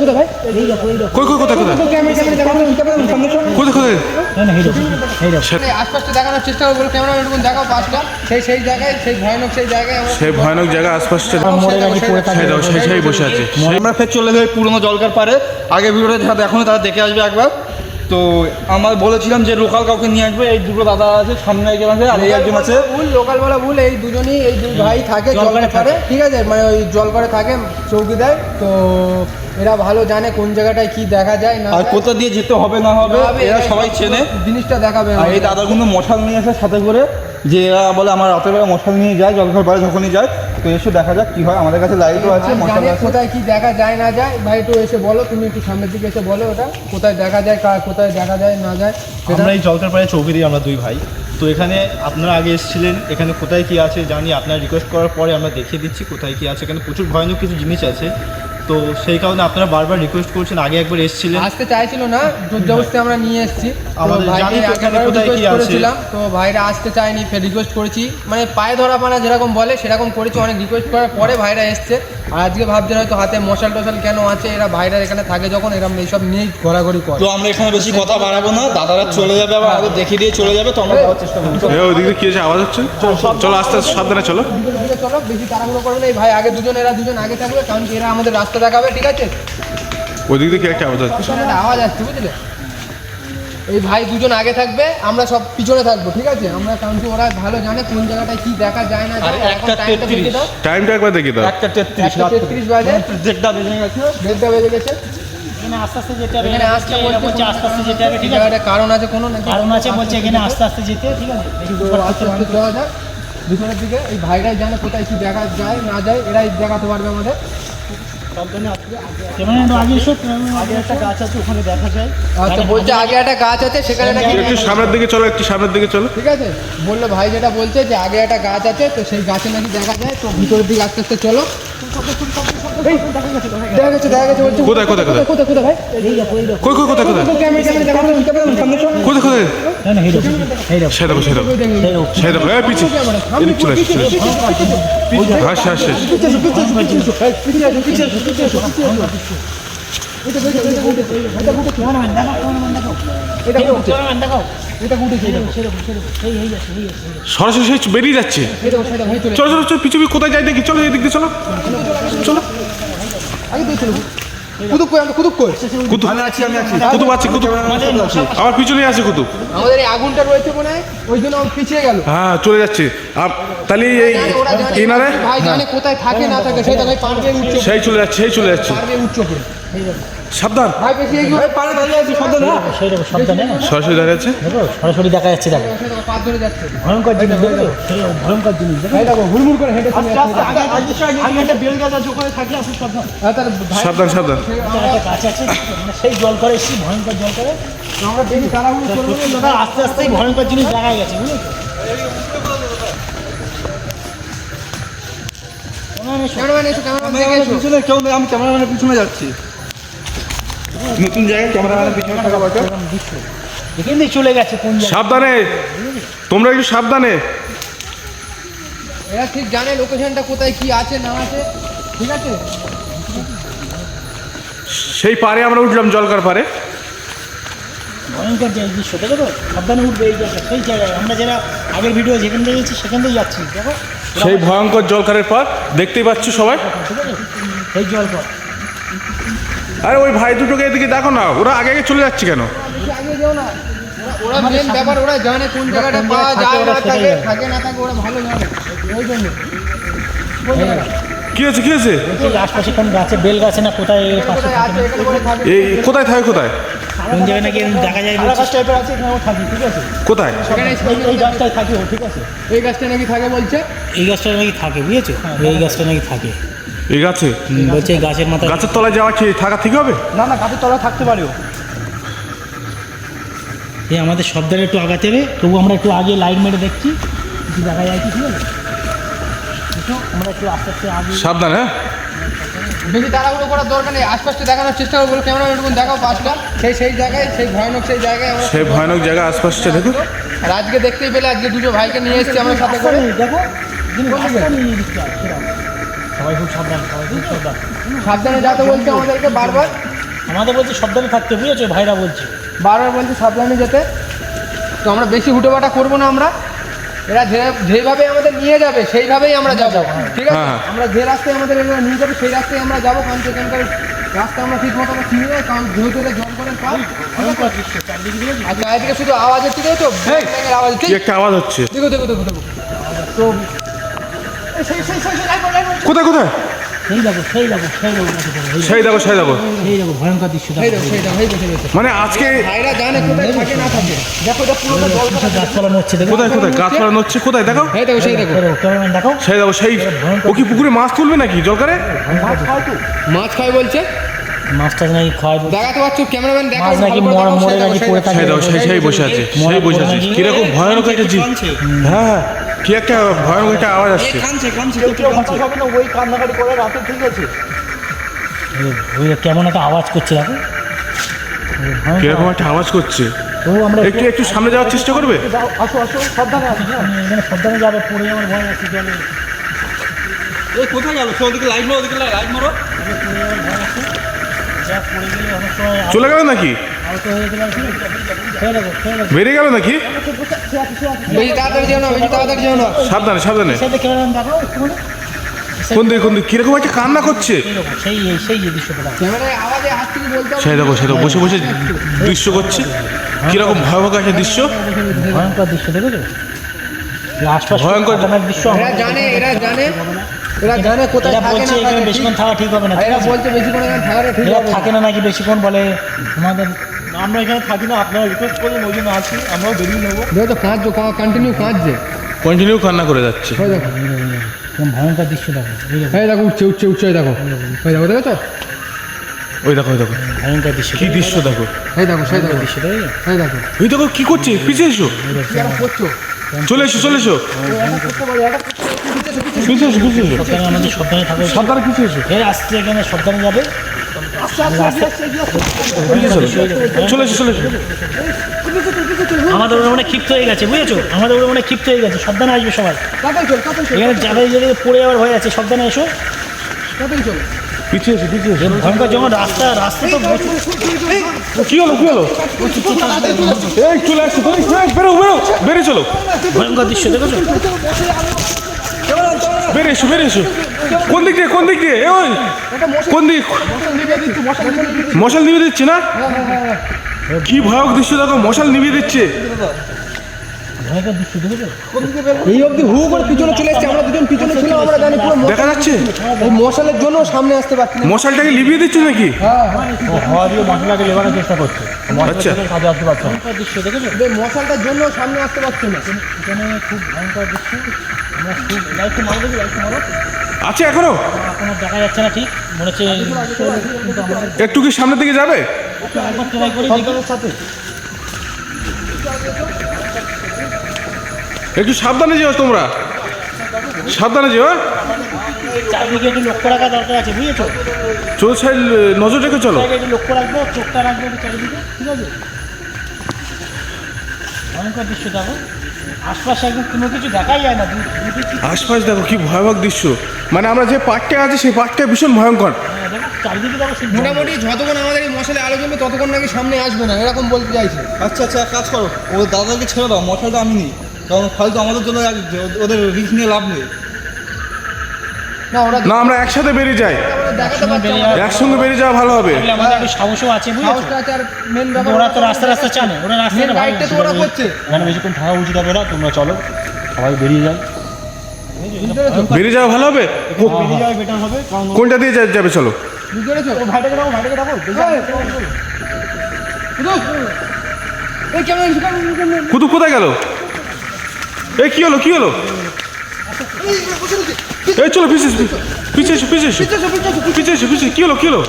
কোথায় কোথায় ভাই? কই কই কোথায় কোথায়? কোথায় কোথায়? আশপাশটা দেখানোর চেষ্টা করব ক্যামেরা এরকম দেখাও পাঁচটা। সেই সেই জায়গায় সেই ভয়ানক সেই জায়গায় আমরা সেই ভয়ানক জায়গা আশপাশটা। সেই সেই সেই বসে আছে। আমরা ফের চলে যাই পুরোনো জলকার পারে আগে ভিডিওটা দেখা দেখো তারা দেখে আসবে একবার। তো আমার বলেছিলাম যে লোকাল কাউকে নিয়ে আসবে এই দুটো দাদা আছে সামনে একজন আছে আর এই একজন আছে। ভুল লোকাল বলা ভুল এই দুজনই এই দুই ভাই থাকে জল করে থাকে। ঠিক আছে? মানে ওই জল করে থাকে চৌকি দেয় তো এরা ভালো জানে কোন জায়গাটায় কি দেখা যায় না আর কোথা দিয়ে যেতে হবে না হবে এরা সবাই চেনে। জিনিসটা দেখাবে আর এই দাদাগুলো মশাল নিয়ে আসে সাথে করে যে এরা বলে আমার রাতের বেলা মশাল নিয়ে যায় জলখার পাড়ে যখনই যায় তো এসে দেখা যাক কি হয়। আমাদের কাছে লাইটও আছে কোথায় কি দেখা যায় না যায়? ভাই একটু এসে বলো তুমি একটু সামনের দিকে এসে বলো ওটা। কোথায় দেখা যায় কার কোথায় দেখা যায় না যায় আমরা এই জলকারপাড়ে চৌকি দিই আমরা দুই ভাই। তো এখানে আপনারা আগে এসেছিলেন এখানে কোথায় কি আছে জানি আপনারা রিকোয়েস্ট করার পরে আমরা দেখিয়ে দিচ্ছি কোথায় কি আছে। এখানে প্রচুর ভয়ানক কিছু জিনিস আছে। তো সেই কারণে আপনারা বারবার রিকোয়েস্ট করছেন আগে একবার এসেছিলেন। আসতে চাইছিল না জোরজবস্তি আমরা নিয়ে এসেছি। তো আমাদের জানি তো এখানে কোথায় কি আছে। তো ভাইরা আসতে চায়নি ফের রিকোয়েস্ট করেছি। মানে পায়ে ধরা পানা যেরকম বলে সেরকম করেছি অনেক রিকোয়েস্ট করার পরে ভাইরা এসছে। আর আজকে ভাবছে হয়তো হাতে মশাল টশাল কেন আছে এরা ভাইরা এখানে থাকে যখন এরকম এইসব নিয়েই ঘোরাঘুরি করে। তো আমরা এখানে বেশি কথা বাড়াবো না দাদারা চলে যাবে আবার আমাদের দেখিয়ে দিয়ে চলে যাবে তো আমরা যাওয়ার চেষ্টা করব। ওইদিকে কি আছে আওয়াজ হচ্ছে? চলো আস্তে আস্তে সাবধানে চলো। চলো বেশি তাড়াহুড়ো করবে না এই ভাই আগে দুজন এরা দুজন আগে থাকবে কারণ কি এরা আমাদের রাস্তা দেখাবে ঠিক আছে? ওইদিক দিয়ে কি একটা আওয়াজ একটা আওয়াজ আসছে বুঝলে? এই ভাই দুজন আগে থাকবে আমরা সব পিছনে থাকব ঠিক আছে? আমরা কারণ কি ওরা ভালো জানে কোন জায়গাটায় কি দেখা যায় না আর যায় একটা টাইমটা একবার দেখি দাও। একটা তেত্রিশ একটা তেত্রিশ বাজে। দেড়টা বেজে গেছে। দেড়টা বেজে গেছে। এখানে আস্তে আস্তে যেতে হবে। এখানে এরা আসতে বলছে- এরা আস্তে আস্তে যেতে হবে ঠিক আছে? জায়গাটা কারণ আছে কোনো নাকি কারণ আছে বলছে এখানে আস্তে আস্তে যেতে ঠিক আছে? আস্তে আস্তে যাওয়া যাক। ভিতরের দিকে এই ভাইরাই জানে কোথায় কি দেখা যায় না যায় এরাই দেখাতে পারবে আমাদের। আচ্ছা বলছে আগে একটা গাছ আছে সেখানে একটু সামনের দিকে চলো একটু সামনের দিকে চলো। ঠিক আছে? বলল ভাই যেটা বলছে যে আগে একটা গাছ আছে তো সেই গাছে নাকি দেখা যায় তো ভিতরের দিকে আস্তে আস্তে চলো। কোথায়, কোথায়, কোথায়? কোথায় কোথায় ভাই কই কই কোথায় কোথায়? কোথায় কোথায়? না না এই দেখো এই দেখো সে দেখো সে দেখো সে দেখো এই পিছিয়ে এদিক চলে আসছে চলে আসছে সরাসরি সে বেরিয়ে যাচ্ছে। চলে চলো চলো পিছু কোথায় যাই দেখি? চলো এদিক দিয়ে চলো। চলো। কুতুব কই? কুতুব কই? কুতুব। আমি আছি আমি আছি। কুতুব আছে কুতুব। আমার পিছনে আছে কুতুব। আমাদের এই আগুনটা রয়েছে মনে হয় ওই জন্য পিছিয়ে গেল। হ্যাঁ চলে যাচ্ছে। তাহলে এই এনারে ভাই জানে কোথায় থাকে না থাকে সেটা ভাই পারবে উচ্চ সেই চলে যাচ্ছে সেই চলে যাচ্ছে। পারবে উচ্চ করে সাবধান। সেইরকম সাবধানে সরাসরি দেখো সরাসরি দেখা যাচ্ছে দেখো। ভয়ঙ্কর জিনিস দেখো। ভয়ঙ্কর জিনিস দেখো। দেখো হুড়মুড় করে হেঁটে সাবধান। তার সাবধান মানে সেই জল করে সেই ভয়ঙ্কর জল করে। আমরা তাড়াহুড়ো করব আস্তে আস্তেই ভয়ঙ্কর জিনিস দেখা গেছে বুঝলি দেখে আমি ক্যামেরাম্যানের পিছনে যাচ্ছি। নতুন জায়গায় ক্যামেরাম্যানের পিছনে থাকা বাচ্চা এখানে চলে গেছে কোন সাবধানে। তোমরা একটু সাবধানে। এরা ঠিক জানে লোকেশনটা কোথায় কি আছে না আছে। ঠিক আছে? সেই পারে আমরা উঠলাম জলকার পারে। ভয়ঙ্কর যে দৃশ্য দেখো তো সাবধানে উঠবে এই জায়গায় সেই জায়গায়। আমরা যারা আগের ভিডিও যেখান থেকে গেছি সেখান থেকে যাচ্ছি দেখো। সেই ভয়ঙ্কর জলকারের পার দেখতেই পাচ্ছ সবাই। ঠিক আছে সেই জল পর আরে ওই ভাই দুটোকে এদিকে দেখো না ওরা আগে আগে চলে যাচ্ছে কেন? বেশি আগে যেও না ওরা- মেন ব্যাপার ওরা জানে কোন জায়গাটা কোন পাওয়া যায় না ওরা থাকে থাকে না থাকে ওরা ভালো জানে। ওই জন্য। কি হয়েছে কি হয়েছে? আশপাশে কোন গাছে বেল গাছে না কোথায় এই কোথায় থাকে কোথায়? কোন জায়গায় নাকি দেখা যায় টাইপের আছে থাকি ঠিক আছে? কোথায়? এই- গাছটায় থাকে ও ঠিক আছে? এই গাছটা নাকি থাকে বলছে? এই গাছটা নাকি থাকে বুঝেছ? এই গাছটা নাকি থাকে। এই গাছে? বলছে এই গাছের মাথায় গাছের তলায় যাওয়া কি থাকা ঠিক হবে? না না গাছের তলা থাকতে পারেও। এই আমাদের শব্দের একটু আগাতে হবে তবু আমরা একটু আগে লাইট মেরে দেখছি কিছু দেখা যায় কি ঠিক আছে? আমরা একটু আস্তে আস্তে আগে সাবধান হ্যাঁ? বেশি তাড়াহুড়ো করার দরকার নেই আশপাশটা দেখানোর চেষ্টা করব ক্যামেরা এরকম দেখাও পাঁচটা সেই সেই জায়গায় সেই ভয়ানক সেই জায়গায় সেই ভয়ানক জায়গা আশপাশটা দেখো। আর আজকে দেখতেই পেলে আজকে দুটো ভাইকে নিয়ে এসেছি আমরা সাথে করে। দেখো সবাই খুব সাবধান সবাই খুব সাবধান। সাবধানে যাতে বলছে আমাদেরকে বারবার। আমাদের বলছে সাবধানে থাকতে বুঝেছ? ভাইরা বলছে। বারবার বলছে সাবধানে যেতে। তো আমরা বেশি হুটোপাটা করব না আমরা। এরা যে যেভাবে আমাদের নিয়ে যাবে সেইভাবেই আমরা যাব। ঠিক আছে? হ্যাঁ। আমরা যে রাস্তায় আমাদের এরা নিয়ে যাবে সেই রাস্তায় আমরা যাব। কারণ সেখানকার রাস্তা আমরা ঠিক মতো আমরা চিনি না। কারণ যেহেতু এটা চারদিকে বুঝেছ আর চারিদিকে শুধু আওয়াজ হচ্ছে তো? আওয়াজ হচ্ছে। একটা আওয়াজ হচ্ছে। দেখো দেখো দেখো দেখো। তো এই সেই সেই সেই কোথায় কোথায়? সেই দেখো সেই দেখো ভয়ঙ্কর দৃশ্য মানে আজকে কোথায় থাকে না থাকে। দেখো এটা পুরোটা জল কিছু গাছপালা নড়ছে কোথায় কোথায়? গাছ পালানো হচ্ছে কোথায়? দেখো এই দেখো সেই দেখো। দেখো সেই দেখো সেই ও কি পুকুরে মাছ তুলবে নাকি জলকারে? মাছ খায় বলছে। মাছটা নাকি খাওয়াই বলছে। দেখাতে পারছ? ক্যামেরাম্যান দেখা মাছ নাকি মর- মরে নাকি পড়ে থাকে। সেই বসে আছে সেই বসে আছে। কীরকম ভয়ানক একটা জীব হ্যাঁ হ্যাঁ। কি একটা ভয়ানক একটা আওয়াজ আসছে। ওই কান্নাকাটি করে রাতে ঠিক আছে। ওই কেমন একটা আওয়াজ করছে দেখো। ভয়ঙ্কর। কীরকম একটা আওয়াজ করছে? তো আমরা একটু একটু সামনে যাওয়ার চেষ্টা করবে? আসো আসো সাবধানে আসো হ্যাঁ। এখানে সাবধানে যাবে পড়ে আমার ভয় আছে জলে এই কোথায় গেল? সে ওদিকে লাইট মারো ওদিকে লাইট মারো। যা পড়ে গেলে অনেক সময় চলে গেল নাকি? হয়ে গেলে নাকি? সাবধানে সাবধানে। সেটা কোন দিকে কোন দিকে? কীরকম একটা কান্না করছে? সেই সেই যে দৃশ্যটা দেখো দেখো বসে বসে দৃশ্য করছে। কীরকম ভয়াবহ একটা দৃশ্য? ভয়ঙ্কর দৃশ্য দেখেছ? ভয়ঙ্কর- দৃশ্য জানে এরা জানে এরা জানে কোথায় বলছে এখানে বেশিক্ষণ থাকা ঠিক হবে না আর এরা বলছে বেশিক্ষণ এখানে ঠিক। থাকে না নাকি বেশিক্ষণ বলে তোমাদের আমরা এখানে থাকি না আপনারা রিকোয়েস্ট করুন ওই জন্য আছি আমরাও বেরিয়ে নেব। দেখো তো কাঁদছো কন্টিনিউ কাঁদছে কন্টিনিউ কান্না করে যাচ্ছে। ভয়ঙ্কর দৃশ্য দেখো। এই দেখো। দেখো উঠছে উঠছে উঠছে দেখো। ওই দেখো দেখেছ? ওই দেখো ওই দেখো। ভয়ঙ্কর দৃশ্য কি দৃশ্য দেখো? এই দেখো সেই দেখো। দৃশ্য এই দেখো। ওই দেখো কি করছে? পিছিয়ে এসো। করছ? চলে এসো চলে এসো। পিছিয়ে এসো পিছিয়ে এসো। সাবধানে থাকবে সাবধানে পিছিয়ে এসো। এর আসছে এখানে সাবধানে যাবে। চলে চলে আমাদের ওরা মানে ক্ষিপ্ত হয়ে গেছে বুঝেছ আমাদের ওরা মানে ক্ষিপ্ত হয়ে গেছে সাবধানে আসবে সবাই এখানে যাবে যদি পড়ে যাওয়ার ভয় আছে সাবধানে এসো পিছিয়ে এসো পিছিয়ে এসো এর ভয়ঙ্কর যখন রাস্তা রাস্তা তো কি হলো কি হলো এই চলে আসো তুমি এই, বেরো বেরো বেরে চলো ভয়ঙ্কর দৃশ্য দেখেছ বেরে এসো বেরে এসো। কোন দিক দিয়ে কোন দিক দিয়ে? এ ওই কোন দিক? মশাল নিভিয়ে দিচ্ছে না? কি ভয়ানক দৃশ্য দেখো মশাল নিভিয়ে দিচ্ছে। এই অবধি হু করে পিছনে চলে এসছে আমরা দুজন পিছনে ছিলাম আমরা জানি পুরো দেখা যাচ্ছে? এই মশালের জন্য সামনে আসতে পারছি না। মশালটাকে লিভিয়ে দিচ্ছে নাকি? হাওয়া দিয়ে মশলাকে লেবানোর চেষ্টা করছে। আচ্ছা। কাজে আসতে পারছে না। মশালটার জন্য সামনে আসতে পারছি না। এখানে খুব ভয়ঙ্কর দৃশ্য আছে এখনও? দেখা যাচ্ছে না ঠিক মনে হচ্ছে একটু কি সামনের দিকে যাবে। একটু সাবধানে যেও তোমরা। সাবধানে যেও? চারদিকে একটু লক্ষ্য রাখা দরকার আছে বুঝেছ চোখ সাইড নজর রেখে চলো। লক্ষ্য রাখব চোখটা রাখব চারিদিকে, ঠিক আছে? ভয়ঙ্কর দৃশ্য দেখো। আশপাশে একদম কোনো কিছু দেখাই যায় না আশপাশ দেখো কি ভয়াবহ দৃশ্য। মানে আমরা যে পার্কটা আছে সেই পার্কটা ভীষণ ভয়ঙ্কর। হ্যাঁ, মোটামুটি যতক্ষণ আমাদের এই মশালে আলো জমবে ততক্ষণ নাকি সামনে আসবে না এরকম বলতে চাইছে। আচ্ছা আচ্ছা এক কাজ করো। ওই দাদাকে ছেড়ে দাও মশালটা আমি নিই। কারণ ফালতু আমাদের জন্য ওদের রিস্ক নিয়ে লাভ নেই। না ওরা না আমরা একসাথে বেরিয়ে যাই একসঙ্গে বেরিয়ে যাওয়া ভালো হবে আমাদের একটু সাহসও আছে মেন ওরা তো রাস্তা রাস্তা চানে ওরা মেন বেশিক্ষণ থাকা উচিত হবে না তোমরা চলো সবাই বেরিয়ে যাই বেরিয়ে যাওয়া ভালো হবে কোনটা দিয়ে যাবে চলো কুতুব কোথায় গেল এই কি হলো কি হলো এই চলো পিছিয়ে এসো, পিছিয়ে এসো পিছিয়ে এসো। পিছিয়ে এসো পিছিয়ে কি হলো কি হলো?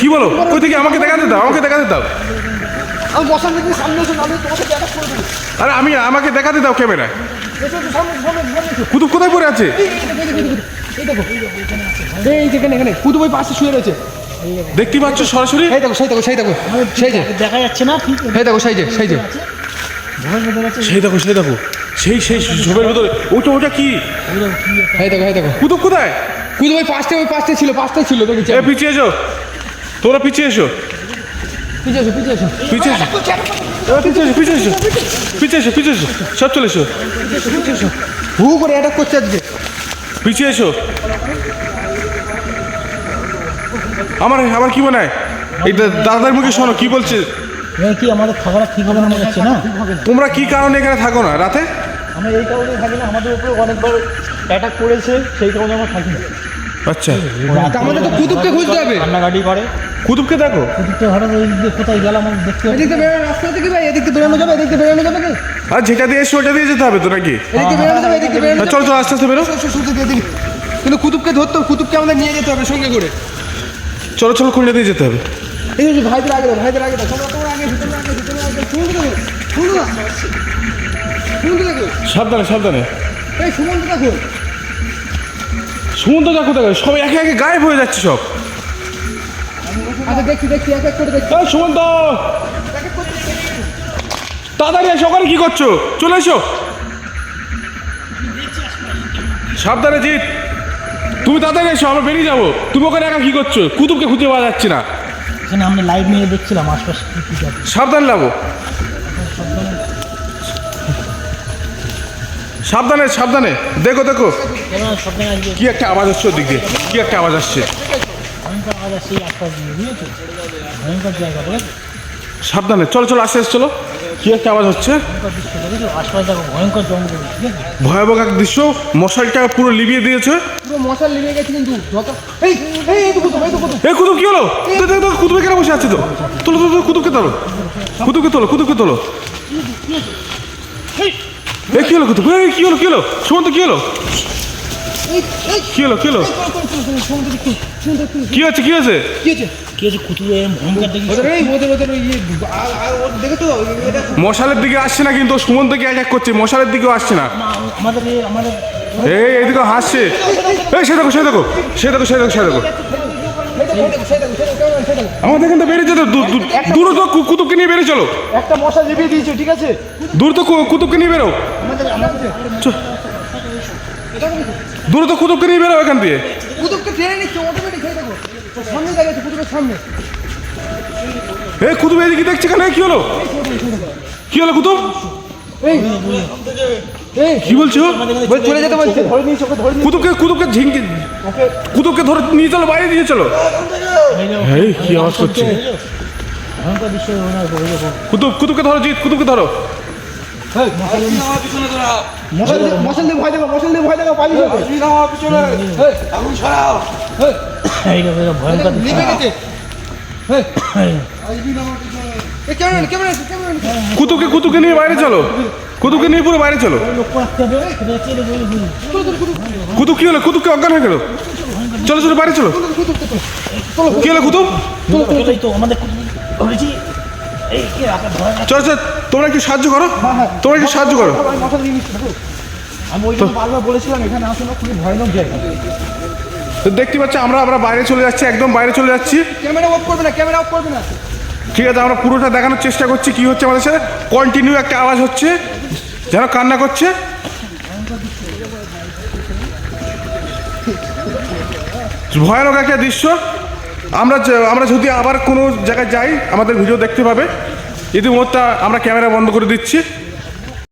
কি বলো? কই থেকে? আমাকে দেখাতে দাও আমাকে দেখাতে দাও। আমি বসার দিকে সামনে দেখা করে দেবো আরে আমি আমাকে দেখাতে দাও ক্যামেরায় কুতুব কোথায় পড়ে আছে? এই দেখো যেখানে এখানে কুতুব ওই পাশে শুয়ে রয়েছে দেখতে পাচ্ছ সরাসরি? এই দেখো সেই দেখো সেই দেখো সেই যে। দেখা যাচ্ছে না সেই দেখো সেই যে সেই যে। সেই দেখো সেই দেখো। সেই সেই ঝোপের ভেতরে। ওটা ওটা কি? এই দেখো এই দেখো। কুতুব কোথায়? কুদু ওই পাঁচটা ওই পাঁচটা ছিল পাঁচটা ছিল দেখেছি পিছিয়ে এসো। তোমরা পিছিয়ে এসো। পিছিয়ে এসো পিছিয়ে এসো। পিছিয়ে এসো। পিছিয়ে এসো পিছিয়ে এসো। পিছিয়ে এসো পিছিয়ে এসো। সব চলে এসো। হু করে অ্যাটাক করছে আজকে। পিছিয়ে এসো। আমার আমার কি মনে হয়? দা- দাদার মুখে শোনো কি বলছে? এবার কি আমাদের থাকাটা ঠিক হবে না মনে হচ্ছে না? তোমরা কি কারণে এখানে থাকো না রাতে? আমরা এই কারণে থাকি না আমাদের উপরে অনেকবার অ্যাটাক করেছে সেই কারণে আমরা থাকি না। আচ্ছা। আমাদের তো কুতুবকে খুঁজতে হবে। কান্নাকাটি করে। কুতুবকে দেখো। কুতুবটা হঠাৎ ওই দিক কোথায় গেলাম আমি দেখতে এদিক থেকে বেরোনো রাস্তা থেকে ভাই? এদিক থেকে বেরোনো যাবে এদিক থেকে বেরোনো যাবে কি? আর যেটা দিয়ে এসছো ওটা দিয়ে যেতে হবে তো নাকি? এদিক থেকে বেরোনো যাবে এদিক থেকে বেরোনো হ্যাঁ, চলো চলো আস্তে আস্তে বেরো। এদিক কিন্তু কুতুবকে ধরতে কুতুবকে আমাদের নিয়ে যেতে হবে সঙ্গে করে। চলো চলো খুঁজে দিয়ে যেতে হবে। এই যে ভাইদের আগে ভাইদের আগে দাও। সাবধানে সাবধানে। এই সুমন্ত দেখো দেখো দেখো সব একে একে গায়েব হয়ে যাচ্ছে সব। সুমন্ত! তাড়াতাড়ি এসো, ওখানে কি করছ? চলে এসো। সাবধানে, জিৎ। তুমি তাড়াতাড়ি এসো, আমরা বেরিয়ে যাব। তুমি ওখানে একা কি করছ? কুতুবকে খুঁজে পাওয়া যাচ্ছে না। এখানে আমরা লাইভ নিয়ে দেখছিলাম আশপাশে সাবধান লাবো সাবধানে সাবধানে। দেখো দেখো। কি একটা আওয়াজ আসছে ওদিক দিয়ে। কি একটা আওয়াজ আসছে। সাবধানে। চলো চলো আস্তে আস্তে চলো। কি একটা আওয়াজ হচ্ছে? ভয়াবহ এক দৃশ্য মশালটা পুরো লিবিয়ে দিয়েছে। পুরো মশাল গেছে কিন্তু এই এই এই কুতুব কি হলো কুতুব বসে আছে তো। তোলো তোলো, কুতুবকে তোলো। কুতুবকে তোলো কুতুবকে তোলো। এই কি হলো কুতুব? এই কি হলো কি হলো? সুমন্ত কি হলো? কি হলো কি হলো? কি হচ্ছে কি হয়েছে? কি হচ্ছে মশালের দিকে আসছে না কিন্তু সুমন্তকে অ্যাটাক করছে মশালের দিকেও আসছে না। আমাদের এই আমাদের এই এদিকে হাসছে। এই সে দেখো সে দেখো সে দেখো সে দেখো সে দেখো। আমাদের এখান থেকে বেরিয়ে যেতে দূর- তো কুতুবকে নিয়ে বেরিয়ে চলো। একটা মশা লিভিয়ে দিয়েছে ঠিক আছে দূর তো কুতুবকে নিয়ে বেরো। চ- দূর তো কুতুবকে নিয়ে বেরো এখান দিয়ে। কুতুবকে টেনে নিচ্ছে অটোমেটিক হয়ে দেখো সামনে দাঁড়িয়েছে কুতুবের সামনে। এই কুতুব এদিকে দেখছে কেন? কি হলো? কি হলো কুতুব? এই কি বলছো? চলে যেতে বলছে। কুতুবকে কুতুবকে ঝিঙ্কে কুতুবকে ধরে নিয়ে চলো বাইরে দিয়ে চলো। এই কি আওয়াজ করছে? কুতুব কুতুবকে ধরো জিৎ কুতুবকে ধরো। মশাল দিয়ে- ভয় মশাল দিয়ে ভয় ভয়ঙ্কর। কুতুবকে কুতুবকে নিয়ে বাইরে চলো। কুতুকে নিয়ে পুরো বাইরে চলো। এটা কে হলো? কুতুবকে অজ্ঞান হয়ে গেল। চলো চলো বাইরে চলো। কি হলো কুতুব আমাদের চলো চলো তোমরা একটু সাহায্য করো। তোমরা একটু সাহায্য করো। আমি ওই বারবার বলেছিলাম এখানে আসো না খুবই ভয়ানক জায়গা। তো দেখতে পাচ্ছি আমরা আমরা বাইরে চলে যাচ্ছি একদম বাইরে চলে যাচ্ছি। ক্যামেরা অফ করবে না ক্যামেরা অফ করবে না। ঠিক আছে আমরা পুরোটা দেখানোর চেষ্টা করছি কি হচ্ছে আমাদের সাথে। কন্টিনিউ একটা আওয়াজ হচ্ছে যেন কান্না করছে। ভয়ানক একটা দৃশ্য। আমরা আমরা যদি আবার কোনো জায়গায় যাই, আমাদের ভিডিও দেখতে পাবে। ইতিমধ্যে আমরা ক্যামেরা বন্ধ করে দিচ্ছি।